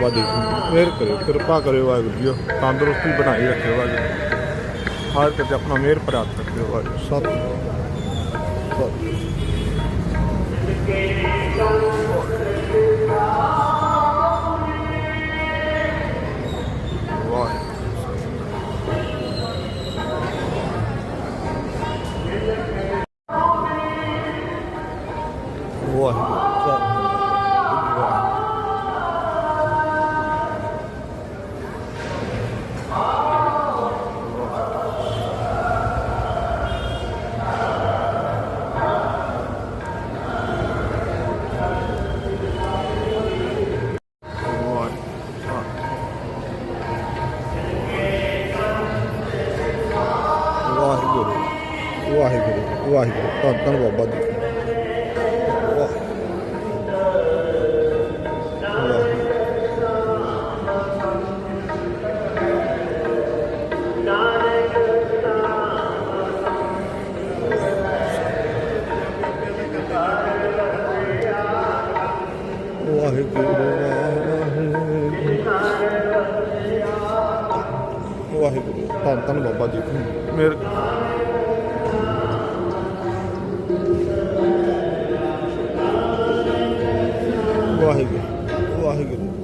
ਬਾਬਾ ਦੀਪ ਸਿੰਘ ਮਿਹਰ ਕਰਿਓ, ਕਿਰਪਾ ਕਰਿਓ ਵਾਹਿਗੁਰੂ ਜੀ, ਤੰਦਰੁਸਤੀ ਬਣਾਈ ਰੱਖਿਓ ਵਾਹਿਗੁਰੂ ਹਰ ਤੇ ਆਪਣਾ ਮਿਹਰ ਪ੍ਰਾਪਤ ਰੱਖਿਓ ਵਾਹਿਗੁਰੂ ਸਤਿ ਸ਼੍ਰੀ ਅਕਾਲ। ਵਾਹਿਗੁਰੂ ਵਾਹਿਗੁਰੂ।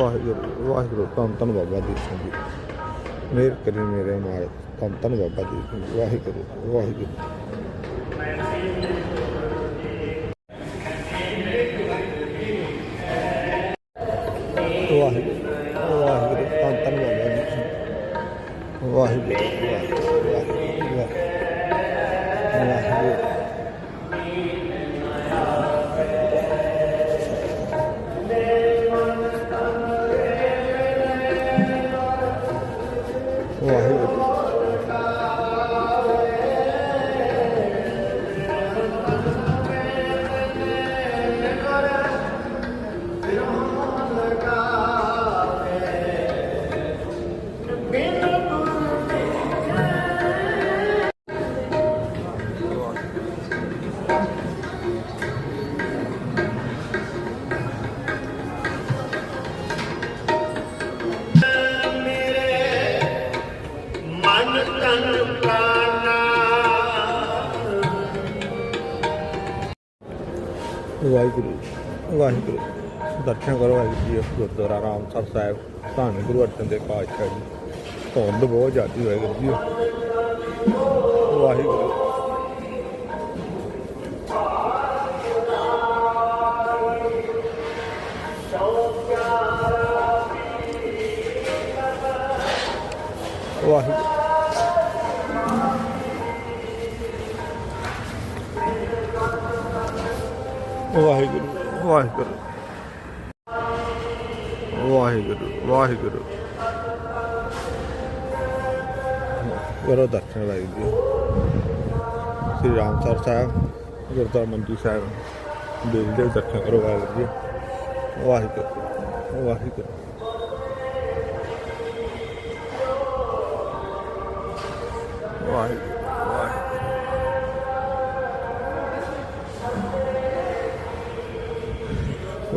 ਵਾਹਿਗੁਰੂ ਵਾਹਿਗੁਰੂ, ਧੰਨ ਧੰਨ ਬਾਬਾ ਦੀਪ ਸਿੰਘ ਜੀ ਮਿਹਰ ਕਰੀ ਮੇਰੇ ਨਾਲ, ਧੰਨ ਧੰਨ ਬਾਬਾ ਦੀਪ ਸਿੰਘ ਜੀ। ਵਾਹਿਗੁਰੂ ਵਾਹਿਗੁਰੂ ਵਾਹਿਗੁਰੂ ਵਾਹਿਗੁਰੂ ਵਾਹਿਗੁਰੂ, ਦਰਸ਼ਨ ਕਰੋ ਵਾਹਿਗੁਰੂ ਜੀ ਗੁਰਦੁਆਰਾ ਰਾਮਸਰ ਸਾਹਿਬ, ਧੰਨ ਗੁਰੂ ਅਰਜਨ ਦੇਵ ਪਾਤਸ਼ਾਹ ਜੀ। ਧੁੰਦ ਬਹੁਤ ਜ਼ਿਆਦੀ ਵਾਹਿਗੁਰੂ ਜੀ। ਵਾਹਿਗੁਰੂ। ਵਾਹਿਗੁਰੂ। ਵਾਹਿਗੁਰੂ ਵਾਹਿਗੁਰੂ। ਵਾਹਿਗੁਰੂ ਵਾਹਿਗੁਰੂ। ਕਰੋ ਦਰਸ਼ਨ ਲਾਈ ਜੀ। ਸ੍ਰੀ ਰਾਮਸਰ ਸਾਹਿਬ, ਗੁਰਦੁਆਰਾ ਮੰਜੀ ਸਾਹਿਬ, ਦੇ ਦੇ ਦਰਸ਼ਨ ਕਰੋ ਵਾਹਿਗੁਰੂ ਜੀ। ਵਾਹਿਗੁਰੂ ਵਾਹਿਗੁਰੂ। ਵਾਹਿਗੁਰੂ।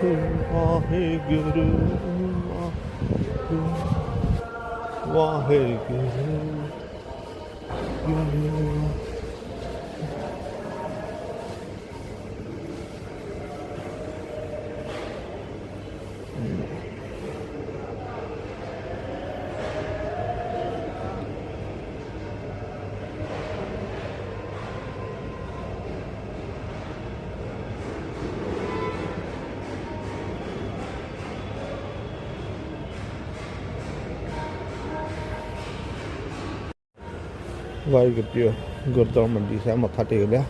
ਵਾਹਿਗੁਰੂ ਵਾਹਿਗੁਰੂ ਵਾਹਿਗੁਰੂ ਵਾਹਿਗੁਰੂ ਜੀ ਗੁਰਦੁਆਰਾ ਮੰਡੀ ਸਾਹਿਬ ਮੱਥਾ ਟੇਕ ਲਿਆ।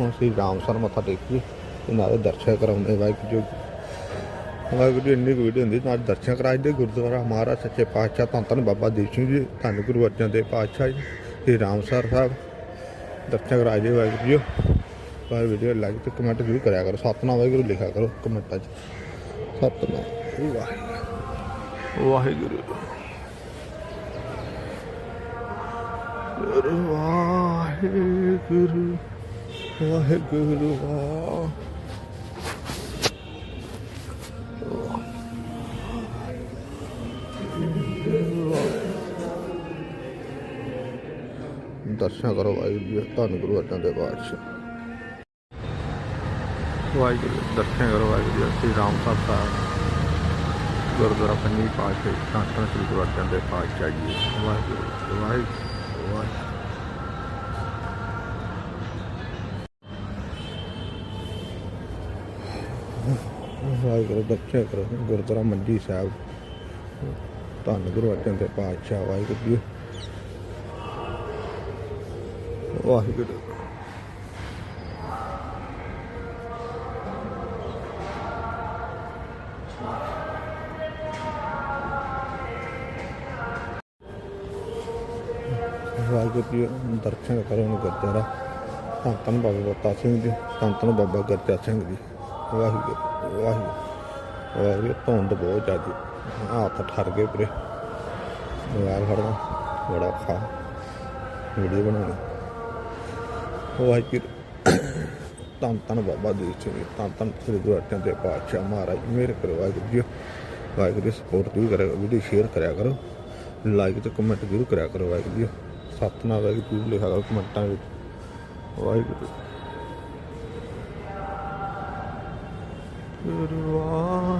ਹੁਣ ਸ੍ਰੀ ਰਾਮਸਰ ਮੱਥਾ ਟੇਕੀਏ ਤੇ ਨਾਲੇ ਦਰਸ਼ਨ ਕਰਾਉਂਦੇ ਵਾਹਿਗੁਰੂ ਜੀ ਵਾਹਿਗੁਰੂ ਜੀ ਇੰਨੀ ਕੁ ਵੀਡੀਓ ਹੁੰਦੀ, ਨਾਲ ਦਰਸ਼ਨ ਕਰਾਏ ਦੇ ਗੁਰਦੁਆਰਾ ਮਹਾਰਾਜ, ਸੱਚੇ ਪਾਤਸ਼ਾਹ, ਧੰਨ ਧੰਨ ਬਾਬਾ ਦੀਪ ਸਿੰਘ ਜੀ, ਧੰਨ ਗੁਰੂ ਅਰਜਨ ਦੇਵ ਪਾਤਸ਼ਾਹ ਜੀ, ਸ੍ਰੀ ਰਾਮਸਰ ਸਾਹਿਬ। ਦਰਸ਼ਨ ਕਰਾਏ ਦੇ ਵਾਹਿਗੁਰੂ ਜੀ ਪਰ ਵੀਡੀਓ ਲਾਈਕ ਤੇ ਕਮੈਂਟ ਜ਼ਰੂਰ ਕਰਿਆ ਕਰੋ। ਸਤਨਾਮ ਵਾਹਿਗੁਰੂ, ਲਿਖਿਆ ਕਰੋ ਕਮੈਂਟਾਂ 'ਚ। ਸਤਨਾਮ, ਵਾਹਿਗੁਰੂ। ਵਾਹਿਗੁਰੂ। ਵਾਹਿਗੁਰੂ ਵਾਹਿਗੁਰੂ ਵਾਹਿਗੁਰੂ। ਦਰਸ਼ਨ ਕਰੋ ਵਾਹਿਗੁਰੂ ਧੰਨ ਗੁਰੂ ਅਰਜਨ ਦੇਵ ਪਾਤਸ਼ਾਹ। ਵਾਹਿਗੁਰੂ, ਦਰਸ਼ਨ ਕਰੋ ਵਾਹਿਗੁਰੂ ਸ੍ਰੀ ਰਾਮ ਸਾਹਿਬ ਗੁਰਦੁਆਰਾ ਪੰਜਵੀਂ ਪਾਤਸ਼ਾਹ ਸ੍ਰੀ ਗੁਰੂ ਅਰਜਨ ਦੇਵ ਪਾਤਸ਼ਾਹ ਜੀ, ਵਾਹਿਗੁਰੂ ਵਾਹਿਗੁਰੂ। ਵਾਹਿਗੁਰੂ ਦਰਸ਼ਨ ਕਰੋ, ਗੁਰਦੁਆਰਾ ਮੰਜੀ ਸਾਹਿਬ। ਧੰਨ ਗੁਰੂ ਅਰਜਨ ਦੇਵ ਪਾਤਸ਼ਾਹ, ਵਾਹਿਗੁਰੂ ਜੀ। ਵਾਹਿਗੁਰੂ। ਵਾਹਿਗੁਰੂ ਜੀ, ਦਰਸ਼ਨ ਕਰੋ ਨੂੰ ਗੁਰਦੁਆਰਾ। ਧੰਨ ਧੰਨ ਬਾਬਾ ਬਤਾ ਸਿੰਘ ਜੀ ਧੰਨ ਧੰਨ ਬਾਬਾ ਗੁਰਜਾ ਸਿੰਘ ਜੀ। ਵਾਹਿਗੁਰੂ ਵਾਹਿਗੁਰੂ। ਵਾਹਿਗੁਰੂ ਧੁੰਦ ਬਹੁਤ ਜ਼ਿਆਦੀ। ਹੱਥ ਠਰ ਗਏ ਪਰੇ। ਮੋਬਾਈਲ ਫੜਨਾ ਬੜਾ ਔਖਾ। ਵੀਡੀਓ ਬਣਾਉਣੀ। ਵਾਹਿਗੁਰੂ ਧੰਨ ਧੰਨ ਬਾਬਾ ਦੀਪ ਸਿੰਘ ਜੀ, ਧੰਨ ਧੰਨ ਸ੍ਰੀ ਗੁਰੂ ਅਰਜਨ ਦੇਵ ਪਾਤਸ਼ਾਹ ਮਹਾਰਾਜ ਮੇਰੇ ਕਰੋ ਵਾਹਿਗੁਰੂ ਜੀ ਵਾਹਿਗੁਰੂ ਸਪੋਰਟ ਵੀ ਕਰਿਆ ਵੀਡੀਓ ਸ਼ੇਅਰ ਕਰਿਆ ਕਰੋ। ਲਾਈਕ ਤੇ ਕਮੈਂਟ ਜ਼ਰੂਰ ਕਰਿਆ ਕਰੋ ਵਾਹਿਗੁਰੂ ਜੀ। ਸਤਨਾਮ ਵਾਹਿਗੁਰੂ ਜੀ ਲਿਖਿਆ ਕਰੋ ਕਮੈਂਟਾਂ ਵਿੱਚ। ਵਾਹਿਗੁਰੂ। ਗੁਰੂ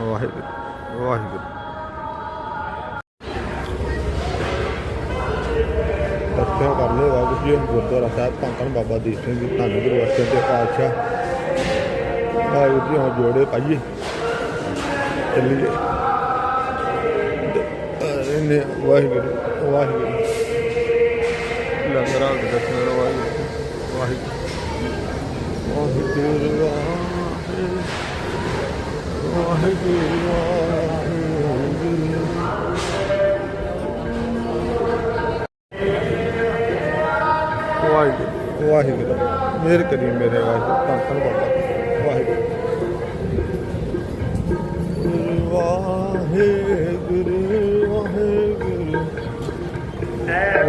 ਵਾਹਿਗੁਰੂ ਵਾਹਿਗੁਰੂ। ਦਰਸ਼ਨ ਕਰ ਲਏ ਵਾਹਿਗੁਰੂ ਜੀ ਗੁਰਦੁਆਰਾ ਸਾਹਿਬ ਧੰਨ ਬਾਬਾ ਦੀਪ ਸਿੰਘ ਜੀ ਧੰਨ ਗੁਰੂ ਅਰਜਨ ਦੇਵ ਪਾਤਸ਼ਾਹ। ਵਾਹਿਗੁਰੂ ਜੀ ਹੁਣ ਜੋੜੇ ਪਾਈਏ। ਚੱਲੀਏ। ਇਹਨੇ ਵਾਹਿਗੁਰੂ ਵਾਹਿਗੁਰੂ। ਲੰਗਰਾਂ ਦੇ ਦਰਸ਼ਨ ਵਾਹਿਗੁਰੂ। ਵਾਹਿਗੁਰੂ। ਵਾਹਿਗੁਰੂ ਵਾਹਿਗੁਰੂ ਵਾਹਿਗੁਰੂ ਵਾਹਿਗੁਰੂ ਮੇਰ ਕਰੀ ਮੇਰੇ ਵਾਹਿਗੁਰੂ ਧੰਨ ਧੰਨ ਬਾਬਾ ਵਾਹਿਗੁਰੂ ਵਾਹਿਗੁਰੂ ਵਾਹਿਗੁਰੂ ਵਾਹਿਗੁਰੂ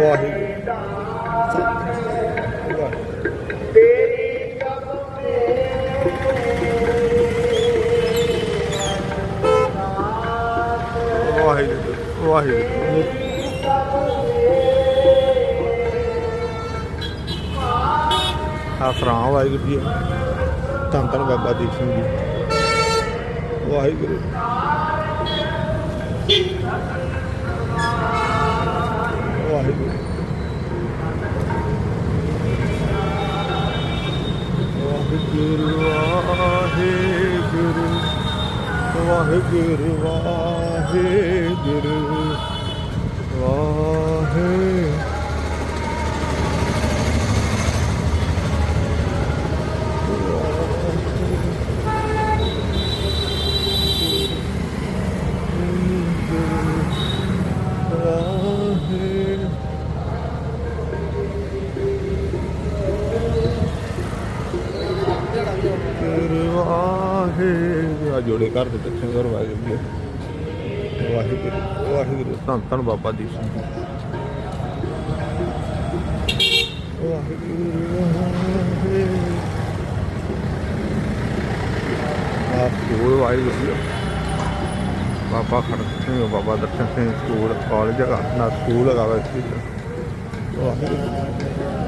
ਵਾਹਿਗੁਰੂ ਵਾਹਿਗੁਰੂ। ਵਾਹਿਗੁਰੂ ਵਾਹਿਗੁਰੂ ਜੀ ਧੰਨ ਧੰਨ ਬਾਬਾ Deep Singh ji. Waheguru. Waheguru. Waheguru. vahidir vahidir vahidir. ਜੋੜੇ ਕਰ ਵਾਹਿਗੁਰੂ ਵਾਹਿਗੁਰੂ ਵਾਹਿਗੁਰੂ। ਧੰਨ ਧੰਨ ਬਾਬਾ ਦੀਪ ਸਿੰਘ ਆਪ school Waheguru Baba Kharak Singh, Baba Darshan Singh school, college ਹੈਗਾ, ਨਾ ਸਕੂਲ ਹੈਗਾ ਵਾ ਇੱਥੇ। ਵਾਹਿਗੁਰੂ।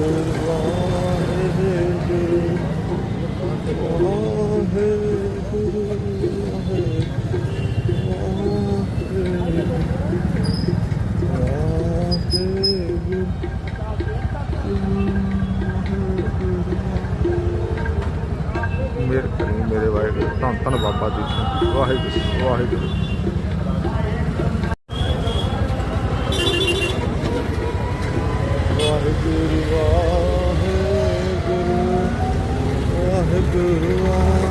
world ਵਾਹਿਗੁਰੂ ਵਾਹਿਗੁਰੂ ਵਾਹਿਗੁਰੂ ਵਾਹਿਗੁਰੂ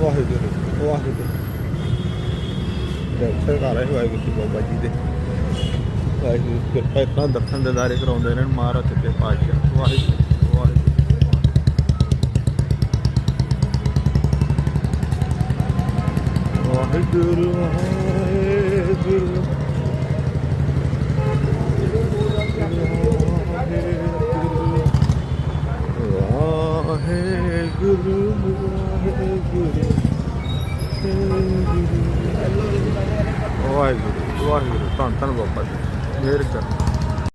ਵਾਹਿਗੁਰੂ ਵਾਹਿਗੁਰੂ ਦਰਸ਼ਨ ਕਰ ਰਹੇ ਵਾਹਿਗੁਰੂ ਜੀ ਬਾਬਾ ਜੀ ਦੇ ਵਾਹਿਗੁਰੂ ਕਿਰਪਾ ਇਤਨਾ ਦਰਸ਼ਨ ਦਿਦਾਰੇ ਕਰਾਉਂਦੇ ਨੇ ਮਹਾਰਾਜ ਤੇ ਪਾਤਸ਼ਾਹ ਵਾਹਿਗੁਰੂ ਵਾਹਿਗੁਰੂ ਵਾਹਿਗੁਰੂ ਵਾਹਿਗੁਰੂ ਵਾਹਿਗੁਰੂ ਵਾਹਿਗੁਰੂ ਵਾਹਿਗੁਰੂ ਵਾਹਿਗੁਰੂ ਧੰਨ ਧੰਨ ਬਾਬਾ ਜੀ ਮਿਹਰ ਕਰ।